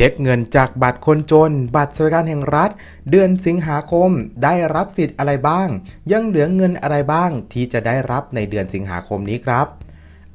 ช็คเงินจากบัตรคนจน บัตรสวัสดิการแห่งรัฐ เดือนสิงหาคมได้รับสิทธิ์อะไรบ้าง ยังเหลือเงินอะไรบ้าง ที่จะได้รับในเดือนสิงหาคมนี้ครับ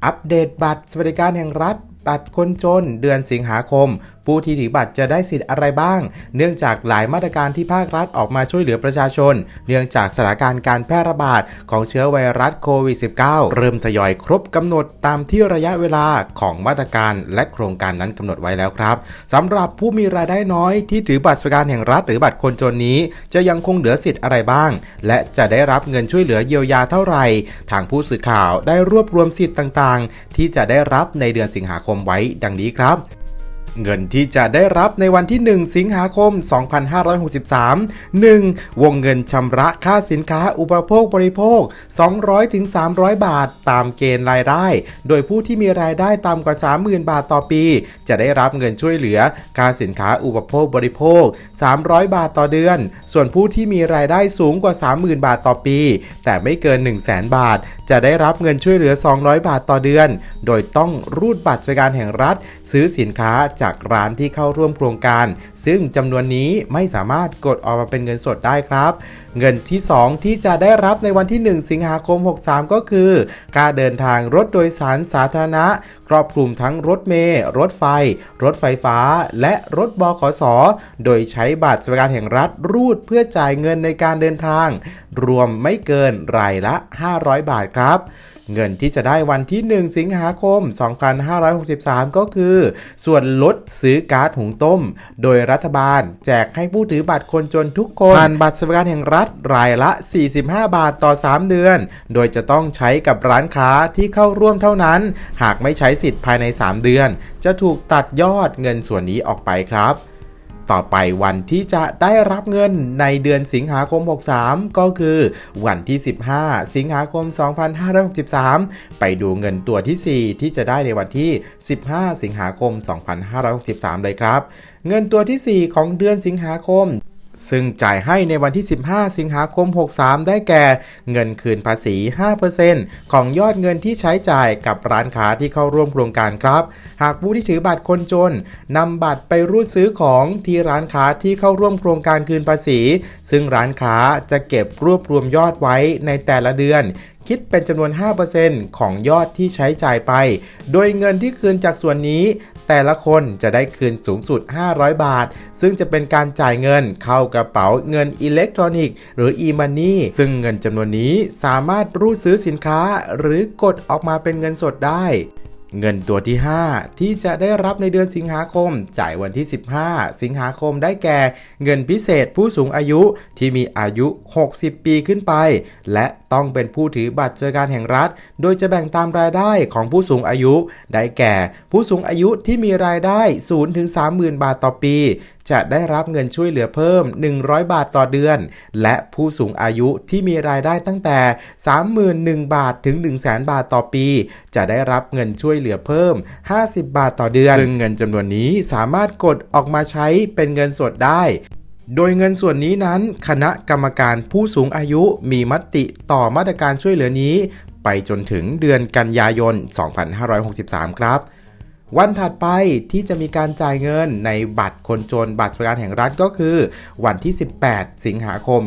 อัปเดตบัตรสวัสดิการแห่งรัฐ บัตรคนจน เดือนสิงหาคม ผู้ที่ถือบัตรจะได้สิทธิ์อะไรบ้าง เนื่องจากหลายมาตรการที่ภาครัฐออกมาช่วยเหลือประชาชน เนื่องจากสถานการณ์การแพร่ระบาดของเชื้อไวรัสโควิด -19 เริ่มทยอยครบกำหนดตามที่ระยะเวลาของมาตรการและโครงการนั้นกำหนดไว้แล้วครับสำหรับผู้มีรายได้น้อยที่ถือบัตรสวัสดิการแห่งรัฐหรือบัตรคนจนนี้ จะยังคงเหลือสิทธิ์อะไรบ้าง และจะได้รับเงินช่วยเหลือเยียวยาเท่าไหร่ ทางผู้สื่อข่าวได้รวบรวมสิทธิ์ต่างๆ ที่จะได้รับในเดือนสิงหาคมไว้ดังนี้ครับ เงินที่จะได้รับในวันที่ 1 สิงหาคม 2563 1. วงเงินชำระค่าสินค้าอุปโภคบริโภค 200ถึง300 บาท ตามเกณฑ์รายได้ โดยผู้ที่มีรายได้ต่ำกว่า 30,000 บาทต่อปี จะได้รับเงินช่วยเหลือ ค่าสินค้าอุปโภคบริโภค 300 บาทต่อเดือน ส่วนผู้ที่มีรายได้สูงกว่า 30,000 บาทต่อปี แต่ไม่เกิน 100,000บาท จะได้รับเงินช่วยเหลือ 200 บาทต่อเดือน โดยต้องรูดบัตรสวัสดิการแห่งรัฐ ซื้อสินค้าจากากร้านที่เข้าร่วมโครงการ ซึ่งจำนวนนี้ไม่สามารถกดออกมาเป็นเงินสดได้ครับ เงินที่ 2 ที่จะได้รับในวันที่ 1 สิงหาคม 63 ก็คือ การเดินทางรถโดยสารสาธารณะ ครอบคลุมทั้งรถเมล์รถไฟ รถไฟฟ้า และรถบขสโดยใช้บัตรสวัสดิการแห่งรัฐรูดเพื่อจ่ายเงินในการเดินทาง รวมไม่เกินรายละ 500 บาทครับ เงินที่จะได้วันที่ 1 สิงหาคม 2563 ก็คือ ส่วนลดซื้อก๊าซหุงต้ม โดยรัฐบาล แจกให้ผู้ถือบัตรคนจนทุกคนผ่านบัตรสวัสดิการแห่งรัฐรายละ 45 บาทต่อ 3 เดือน โดยจะต้องใช้กับร้านค้าที่เข้าร่วมเท่านั้น หากไม่ใช้สิทธิ์ภายใน 3 เดือน จะถูกตัดยอดเงินส่วนนี้ออกไปครับ ต่อไปวันที่จะได้รับเงินในเดือนสิงหาคม 63 ก็คือ วันที่ 15 สิงหาคม 2563 ไปดูเงินตัวที่ 4 ที่จะได้ในวันที่ 15 สิงหาคม 2563 เลยครับ เงินตัวที่ 4 ของเดือนสิงหาคม ซึ่งจ่ายให้ในวันที่ 15 สิงหาคม 63 ได้แก่ เงินคืนภาษี 5%ของยอดเงินที่ใช้จ่ายกับร้านค้าที่เข้าร่วมโครงการครับ หากผู้ที่ถือบัตรคนจนนำบัตรไปรูดซื้อของที่ร้านค้าที่เข้าร่วมโครงการคืนภาษี ซึ่งร้านค้าจะเก็บรวบรวมยอดไว้ในแต่ละเดือนคิดเป็นจำนวน 5%ของยอดที่ใช้จ่ายไป โดยเงินที่คืนจากส่วนนี้ แต่ละคนจะได้คืนสูงสุด 500 บาท ซึ่งจะเป็นการจ่ายเงินเข้าากระเป๋าเงินอิเล็กทรอนิกส์หรือ e-money ซึ่งเงินจำนวนนี้สามารถรูดซื้อสินค้า หรือกดออกมาเป็นเงินสดได้เงินตัวที่ 5 ที่จะได้รับในเดือนสิงหาคม จ่ายวันที่ 15 สิงหาคมได้แก่ เงินพิเศษผู้สูงอายุที่มีอายุ 60 ปีขึ้นไป และต้องเป็นผู้ถือบัตรสวัสดิการแห่งรัฐ โดยจะแบ่งตามรายได้ของผู้สูงอายุ ได้แก่ ผู้สูงอายุที่มีรายได้0ถึง30,000 บาทต่อปี จะได้รับเงินช่วยเหลือเพิ่ม 100 บาทต่อเดือน และผู้สูงอายุที่มีรายได้ตั้งแต่ 31,000 บาทถึง 100,000 บาทต่อปี จะได้รับเงินช่วยเหลือเพิ่ม 50 บาทต่อเดือน ซึ่งเงินจำนวนนี้สามารถกดออกมาใช้เป็นเงินสดได้โดยเงินส่วนนี้นั้น คณะกรรมการผู้สูงอายุมีมติต่อมาตรการช่วยเหลือนี้ ไปจนถึงเดือนกันยายน 2563 ครับ วันถัดไปที่จะมีการจ่ายเงินในบัตรคนจนบัตรสวัสดิการแห่งรัฐก็คือ วันที่ 18 สิงหาคม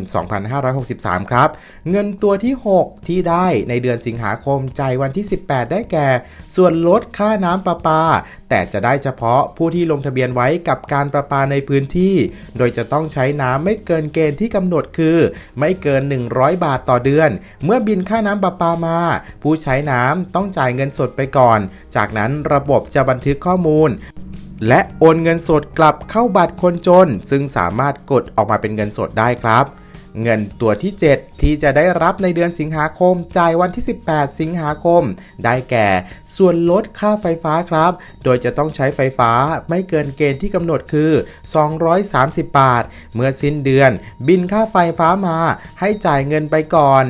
2563 ครับ เงินตัวที่ 6 ที่ได้ในเดือนสิงหาคมจ่ายวันที่ 18 ได้แก่ ส่วนลดค่าน้ำประปา แต่จะได้เฉพาะผู้ที่ลงทะเบียนไว้กับการประปาในพื้นที่ โดยจะต้องใช้น้ำไม่เกินเกณฑ์ที่กำหนดคือ ไม่เกิน 100 บาทต่อเดือน เมื่อบินค่าน้ำประปามา ผู้ใช้น้ำต้องจ่ายเงินสดไปก่อน จากนั้นระบบจะบันทึกข้อมูลและโอนเงินสดกลับเข้าบัตรคนจน ซึ่งสามารถกดออกมาเป็นเงินสดได้ครับ เงินตัวที่ 7 ที่จะได้รับในเดือนสิงหาคม จ่ายวันที่ 18 สิงหาคม ได้แก่ ส่วนลดค่าไฟฟ้าครับ โดยจะต้องใช้ไฟฟ้าไม่เกินเกณฑ์ที่กำหนดคือ 230 บาท เมื่อสิ้นเดือน บินค่าไฟฟ้ามาให้จ่ายเงินไปก่อน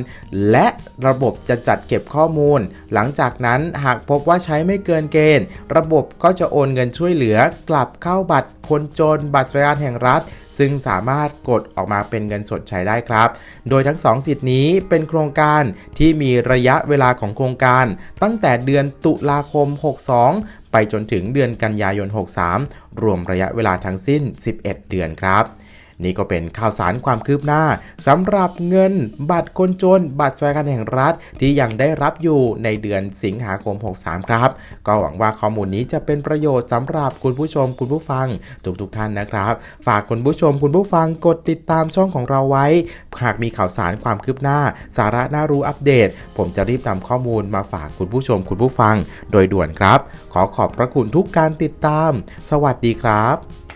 และระบบจะจัดเก็บข้อมูล หลังจากนั้นหากพบว่าใช้ไม่เกินเกณฑ์ ระบบก็จะโอนเงินช่วยเหลือกลับเข้าบัตรคนจนบัตรสวัสดิการแห่งรัฐ ซึ่งสามารถกดออกมาเป็นเงินสดใช้ได้ครับ โดยทั้ง 2 สิทธิ์นี้เป็นโครงการที่มีระยะเวลาของโครงการ ตั้งแต่เดือนตุลาคม 62 ไปไปจนถึงเดือนกันยายน 63 รวมระยะเวลาทั้งสิ้น 11 เดือนครับ นี่ก็เป็นข่าวสารความคืบหน้าสำหรับเงิน บัตรคนจน บัตรสวัสดิการแห่งรัฐที่ยังได้รับอยู่ในเดือนสิงหาคม 63 ครับ ก็หวังว่าข้อมูลนี้จะเป็นประโยชน์สำหรับคุณผู้ชมคุณผู้ฟังทุกๆทท่านนะครับ ฝากคุณผู้ชมคุณผู้ฟังกดติดตามช่องของเราไว้ หากมีข่าวสารความคืบหน้า สาระน่ารู้อัปเดต ผมจะรีบนำข้อมูลมาฝากคุณผู้ชมคุณผู้ฟัง โดยด่วนครับ ขอขอบพระคุณทุกการติดตาม สวัสดีครับ